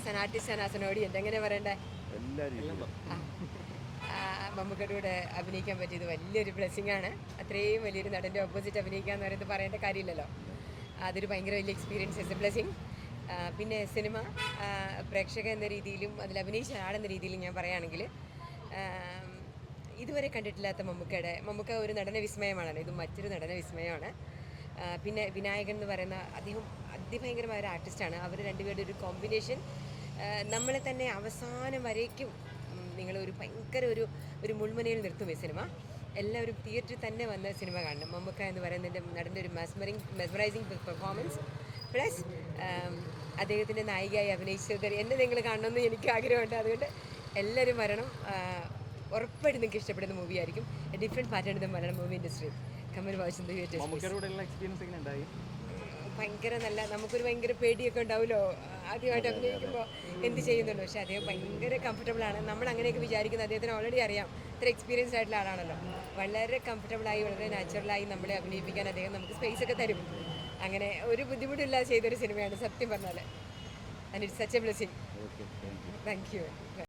As എങ്ങനെ പറയണ്ടേ? മമ്മൂക്കയുടെ അഭിനയിക്കാൻ പറ്റിയത് വലിയൊരു ബ്ലെസ്സിങ് ആണ്. അത്രയും വലിയൊരു നടന്റെ ഓപ്പോസിറ്റ് അഭിനയിക്കുക എന്ന് പറയുന്നത് പറയേണ്ട കാര്യമില്ലല്ലോ. അതൊരു ഭയങ്കര വലിയ എക്സ്പീരിയൻസ് ഇസ് എ ബ്ലെസ്സിങ് പിന്നെ സിനിമ പ്രേക്ഷക എന്ന രീതിയിലും അതിൽ അഭിനയിച്ച ആളെന്ന രീതിയിലും ഞാൻ പറയുകയാണെങ്കിൽ ഇതുവരെ കണ്ടിട്ടില്ലാത്ത മമ്മൂക്കയുടെ മമ്മൂക്ക ഒരു നടന വിസ്മയമാണ് ഇത് മറ്റൊരു നടന വിസ്മയമാണ്. പിന്നെ വിനായകൻ എന്ന് പറയുന്ന അദ്ദേഹം അതിഭയങ്കരമായ ഒരു ആർട്ടിസ്റ്റാണ് അവർ രണ്ടുപേരുടെ ഒരു കോമ്പിനേഷൻ നമ്മളെ തന്നെ അവസാനം വരേക്കും. നിങ്ങൾ ഒരു ഭയങ്കര ഒരു ഒരു മുൾമുനയിൽ നിർത്തും ഈ സിനിമ. എല്ലാവരും തിയേറ്ററിൽ തന്നെ വന്ന് സിനിമ കാണണം. മമ്മൂക്ക എന്ന് പറയുന്നതിന്റെ നടന്റെ ഒരു മെസ്മറിങ് മെസ്മറൈസിങ് പെർഫോമൻസ് പ്ലസ് അദ്ദേഹത്തിന്റെ നായികയായി അഭിനയിച്ചത് എന്നെ നിങ്ങൾ കാണണമെന്ന് എനിക്ക് ആഗ്രഹമുണ്ട്. അതുകൊണ്ട് എല്ലാവരും വരണം. ഉറപ്പായിട്ട് നിങ്ങൾക്ക് ഇഷ്ടപ്പെടുന്ന മൂവി ആയിരിക്കും. Different pattern Malayalam movie industry Kamal കൂടെയുള്ള എക്സ്പീരിയൻസ് ഭയങ്കര നല്ല നമുക്കൊരു ഭയങ്കര പേടിയൊക്കെ ഉണ്ടാവുമല്ലോ? ആദ്യമായിട്ട് അഭിനയിക്കുമ്പോൾ എന്ത് ചെയ്യുന്നുണ്ടോ? പക്ഷേ അദ്ദേഹം ഭയങ്കര കംഫർട്ടബിൾ ആണ്. നമ്മൾ അങ്ങനെയൊക്കെ വിചാരിക്കുന്നത് അദ്ദേഹത്തിന് ഓൾറെഡി അറിയാം. ഇത്ര എക്സ്പീരിയൻസ് ആയിട്ടുള്ള ആളാണല്ലോ. വളരെ കംഫർട്ടബിളായി വളരെ നാച്ചുറലായി നമ്മളെ അഭിനയിപ്പിക്കാൻ അദ്ദേഹം നമുക്ക് സ്പേസ് ഒക്കെ തരും. അങ്ങനെ ഒരു ബുദ്ധിമുട്ടില്ലാതെ ചെയ്തൊരു സിനിമയാണ് സത്യം പറഞ്ഞാൽ and it's such a blessing thank you